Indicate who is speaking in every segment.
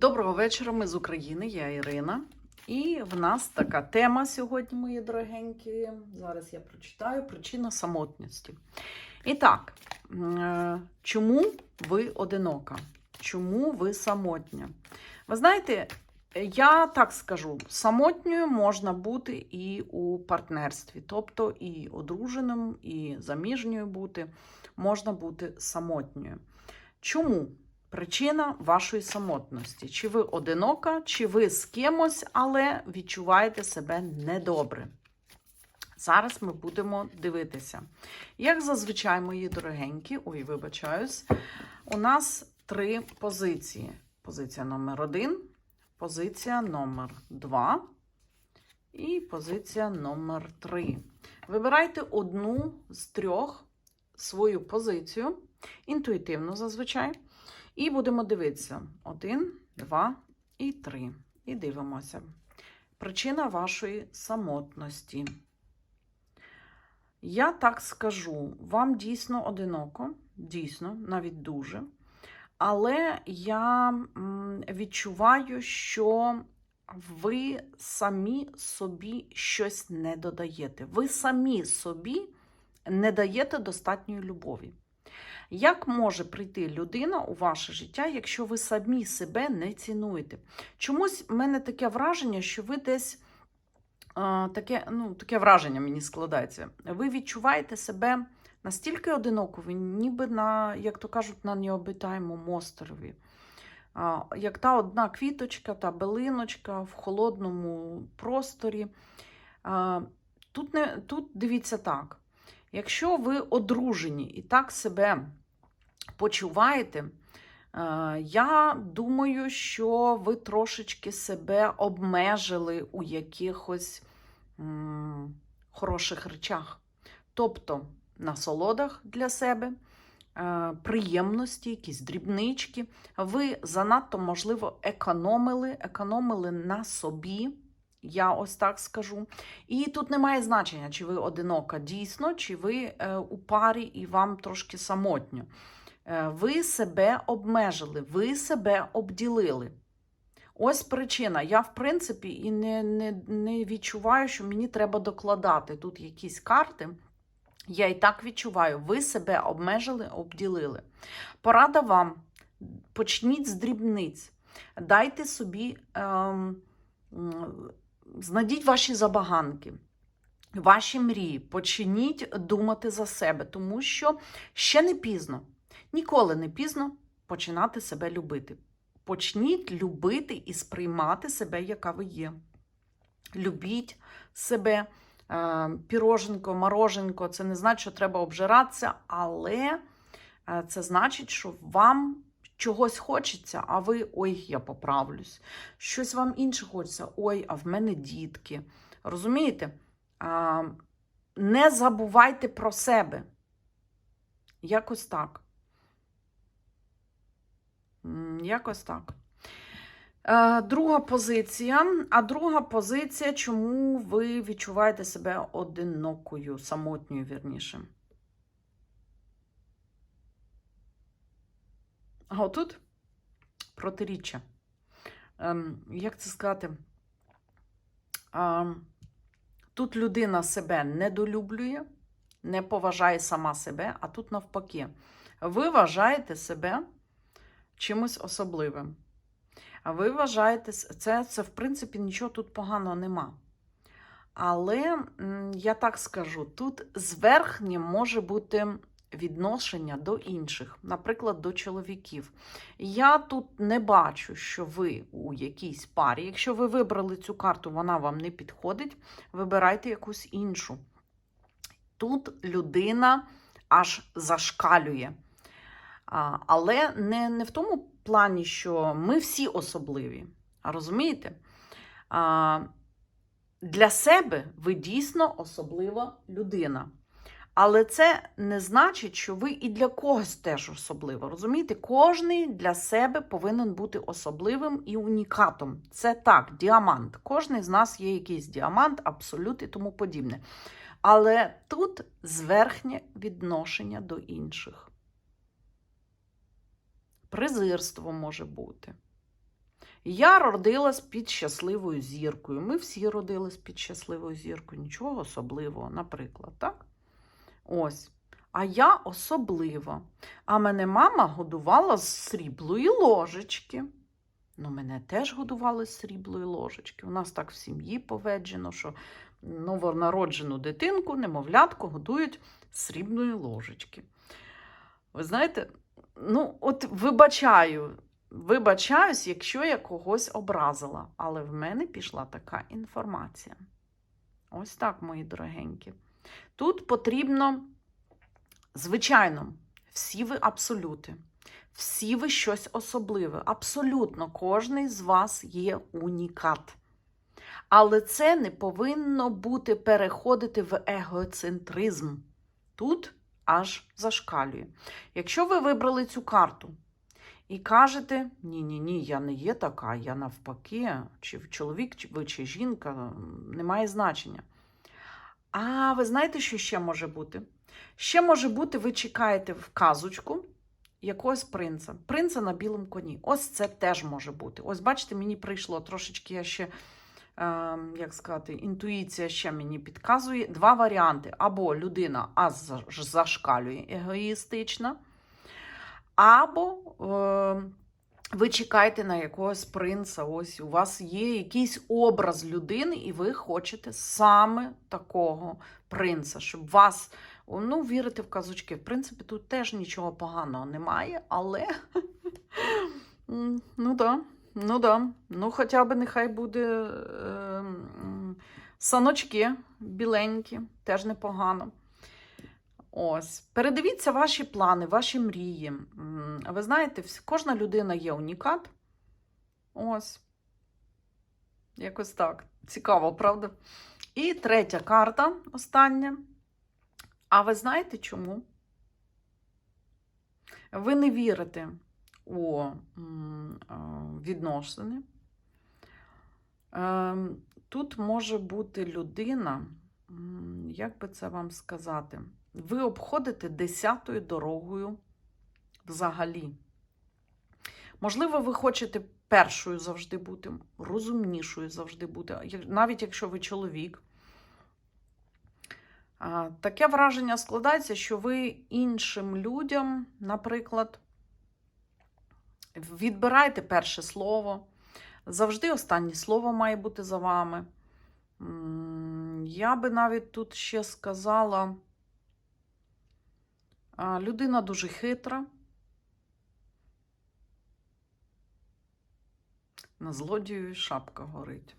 Speaker 1: Доброго вечора, ми з України, я Ірина. І в нас така тема сьогодні, мої дорогенькі. Зараз я прочитаю причина самотності. І так, е, чому ви одинока? Чому ви самотня? Ви знаєте, я так скажу: самотньою можна бути і у партнерстві, тобто і одруженим, і заміжньою бути, можна бути самотньою. Чому? Причина вашої самотності. Чи ви одинока, чи ви з кимось, але відчуваєте себе недобре. Зараз ми будемо дивитися. Як зазвичай, мої дорогенькі, ой, вибачаюсь, у нас три позиції. Позиція номер один, позиція номер два і позиція номер три. Вибирайте одну з трьох свою позицію, інтуїтивно зазвичай. І будемо дивитися: один, два і три. І дивимося. Причина вашої самотності. Я так скажу, вам дійсно одиноко, дійсно, навіть дуже. Але я відчуваю, що ви самі собі щось не додаєте. Ви самі собі не даєте достатньої любові. Як може прийти людина у ваше життя, якщо ви самі себе не цінуєте? Чомусь в мене таке враження, що ви десь а, таке, ну, таке враження мені складається. Ви відчуваєте себе настільки одиноко, ви ніби на, як то кажуть, на необитаємому острові. Як та одна квіточка, та билиночка в холодному просторі. Тут, не, тут дивіться так. Якщо ви одружені і так себе почуваєте, е, я думаю, що ви трошечки себе обмежили у якихось хороших речах. Тобто насолодах для себе, е, приємності, якісь дрібнички. Ви занадто, можливо, економили, економили на собі. Я ось так скажу. І тут немає значення, чи ви одинока дійсно, чи ви е, у парі і вам трошки самотньо. Е, ви себе обмежили, ви себе обділили. Ось причина. Я, в принципі, і не, не, не відчуваю, що мені треба докладати тут якісь карти. Я і так відчуваю, ви себе обмежили, обділили. Порада вам: почніть з дрібниць, дайте собі. Ем, Знайдіть ваші забаганки, ваші мрії, почніть думати за себе, тому що ще не пізно, ніколи не пізно починати себе любити. Почніть любити і сприймати себе, яка ви є. Любіть себе, піроженко, мороженко. Це не значить, що треба обжиратися, але це значить, що вам чогось хочеться, а ви ой, я поправлюсь. Щось вам інше хочеться, ой, а в мене дітки. Розумієте? Не забувайте про себе. Якось так. Якось так. Друга позиція. А друга позиція, чому ви відчуваєте себе одинокою, самотньою, вірніше. А отут протиріччя. Ем, Як це сказати? Ем, тут людина себе недолюблює, не поважає сама себе, а тут навпаки. Ви вважаєте себе чимось особливим. А ви вважаєте, це, це, в принципі, нічого тут поганого нема. Але, я так скажу, тут зверхнє може бути відношення до інших, наприклад, до чоловіків. Я тут не бачу, що ви у якійсь парі. Якщо ви вибрали цю карту, вона вам не підходить, вибирайте якусь іншу. Тут людина аж зашкалює. Але не, не в тому плані, що ми всі особливі. Розумієте? Для себе ви дійсно особлива людина. Але це не значить, що ви і для когось теж особливо. Розумієте, кожний для себе повинен бути особливим і унікатом. Це так, діамант. Кожний з нас є якийсь діамант, абсолют і тому подібне. Але тут зверхнє відношення до інших. Презирство може бути. Я родилась під щасливою зіркою. Ми всі родились під щасливою зіркою. Нічого особливого, наприклад, так? Ось. А я особлива. А мене мама годувала з сріблої ложечки. Ну, мене теж годували з сріблої ложечки. У нас так в сім'ї поведжено, що новонароджену дитинку, немовлятку годують з срібної ложечки. Ви знаєте, ну, от вибачаю, вибачаюсь, якщо я когось образила, але в мене пішла така інформація. Ось так, мої дорогенькі. Тут потрібно, звичайно, всі ви абсолюти. Всі ви щось особливе. Абсолютно кожний з вас є унікат. Але це не повинно бути переходити в егоцентризм. Тут аж зашкалює. Якщо ви вибрали цю карту і кажете, ні-ні, ні, я не є така, я навпаки, чи чоловік, чи ви, чи жінка, не має значення. А ви знаєте, що ще може бути? Ще може бути, ви чекаєте в казочку якогось принца. Принца на білому коні. Ось це теж може бути. Ось, бачите, мені прийшло трошечки я ще, як сказати, інтуїція ще мені підказує. Два варіанти. Або людина аж зашкалює егоїстична, або е, ви чекаєте на якогось принца. Ось у вас є якийсь образ людини, і ви хочете саме такого принца, щоб вас. Ну, вірити в казочки. В принципі, тут теж нічого поганого немає, але ну да, ну да. Ну, хоча б нехай буде е, саночки біленькі, теж непогано. Ось. Передивіться ваші плани, ваші мрії. Ви знаєте, кожна людина є унікат. Ось. Якось так. Цікаво, правда? І третя карта остання. А ви знаєте чому? Ви не вірите у відносини. Ем, тут може бути людина, як би це вам сказати, ви обходите десятою дорогою взагалі. Можливо, ви хочете першою завжди бути, розумнішою завжди бути, навіть якщо ви чоловік. Таке враження складається, що ви іншим людям, наприклад, відбираєте перше слово. Завжди останнє слово має бути за вами. Я би навіть тут ще сказала, людина дуже хитра. На злодію шапка горить.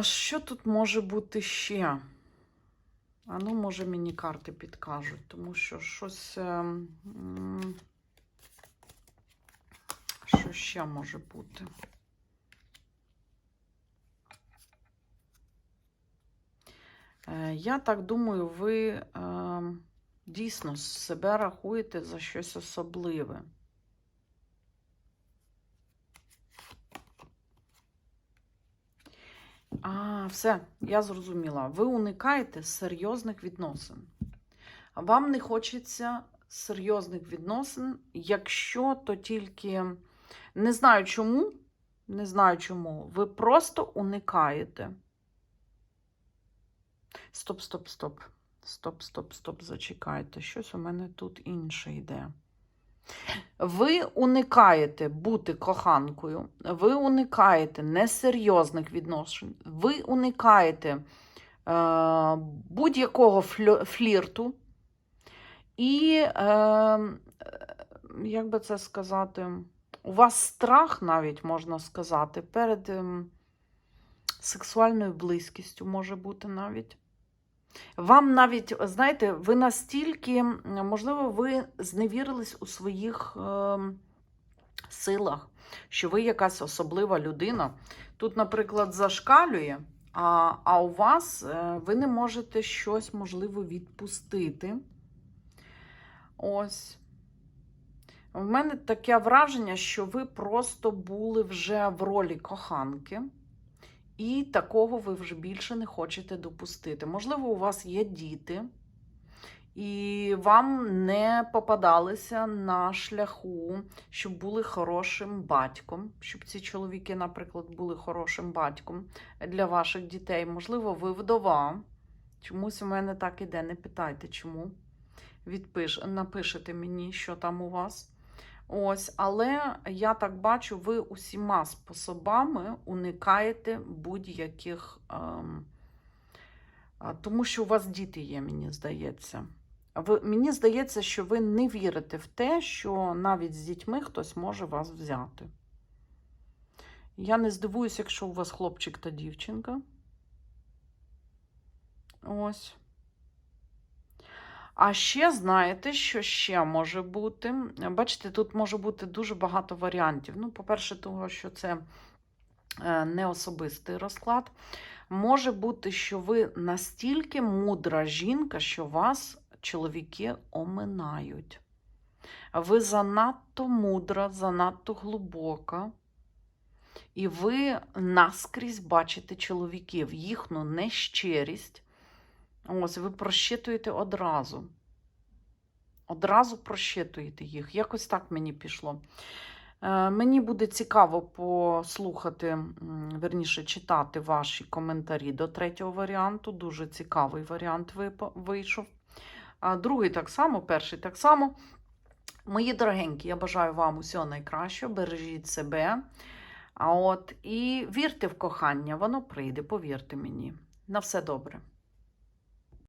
Speaker 1: Що тут може бути ще? А ну, може, мені карти підкажуть, тому що щось. Ем, ще може бути? Е, я так думаю, ви ем, дійсно себе рахуєте за щось особливе. А, все, я зрозуміла. Ви уникаєте серйозних відносин. Вам не хочеться серйозних відносин, якщо то тільки не знаю чому, не знаю чому, ви просто уникаєте. Стоп, стоп, стоп. Стоп, стоп, стоп, зачекайте. Щось у мене тут інше йде. Ви уникаєте бути коханкою, ви уникаєте несерйозних відношень, ви уникаєте е, будь-якого флірту. І, е, як би це сказати, у вас страх навіть можна сказати, перед е, сексуальною близькістю може бути навіть. Вам навіть, знаєте, ви настільки, можливо, ви зневірились у своїх е, силах, що ви якась особлива людина. Тут, наприклад, зашкалює, а а у вас е, ви не можете щось, можливо, відпустити. Ось. У мене таке враження, що ви просто були вже в ролі коханки. І такого ви вже більше не хочете допустити. Можливо, у вас є діти, і вам не попадалися на шляху, щоб були хорошим батьком, щоб ці чоловіки, наприклад, були хорошим батьком для ваших дітей. Можливо, ви вдова. Чомусь у мене так іде, не питайте, чому. Відпиш, напишете мені, що там у вас. Ось, але я так бачу, ви усіма способами уникаєте будь-яких. Ем, тому що у вас діти є, мені здається. Ви, мені здається, що ви не вірите в те, що навіть з дітьми хтось може вас взяти. Я не здивуюся, якщо у вас хлопчик та дівчинка. Ось. А ще знаєте, що ще може бути? Бачите, тут може бути дуже багато варіантів. Ну, по-перше, того, що це е, не особистий розклад. Може бути, що ви настільки мудра жінка, що вас чоловіки оминають. Ви занадто мудра, занадто глибока. І ви наскрізь бачите чоловіків, їхню нещирість. Ось, ви прощитуєте одразу. Одразу прощитуєте їх. Якось так мені пішло. Е, Мені буде цікаво послухати, верніше, читати ваші коментарі до третього варіанту. Дуже цікавий варіант вийшов. Другий так само, перший так само. Мої дорогенькі, я бажаю вам усього найкращого, бережіть себе. А от і вірте в кохання, воно прийде, повірте мені. На все добре.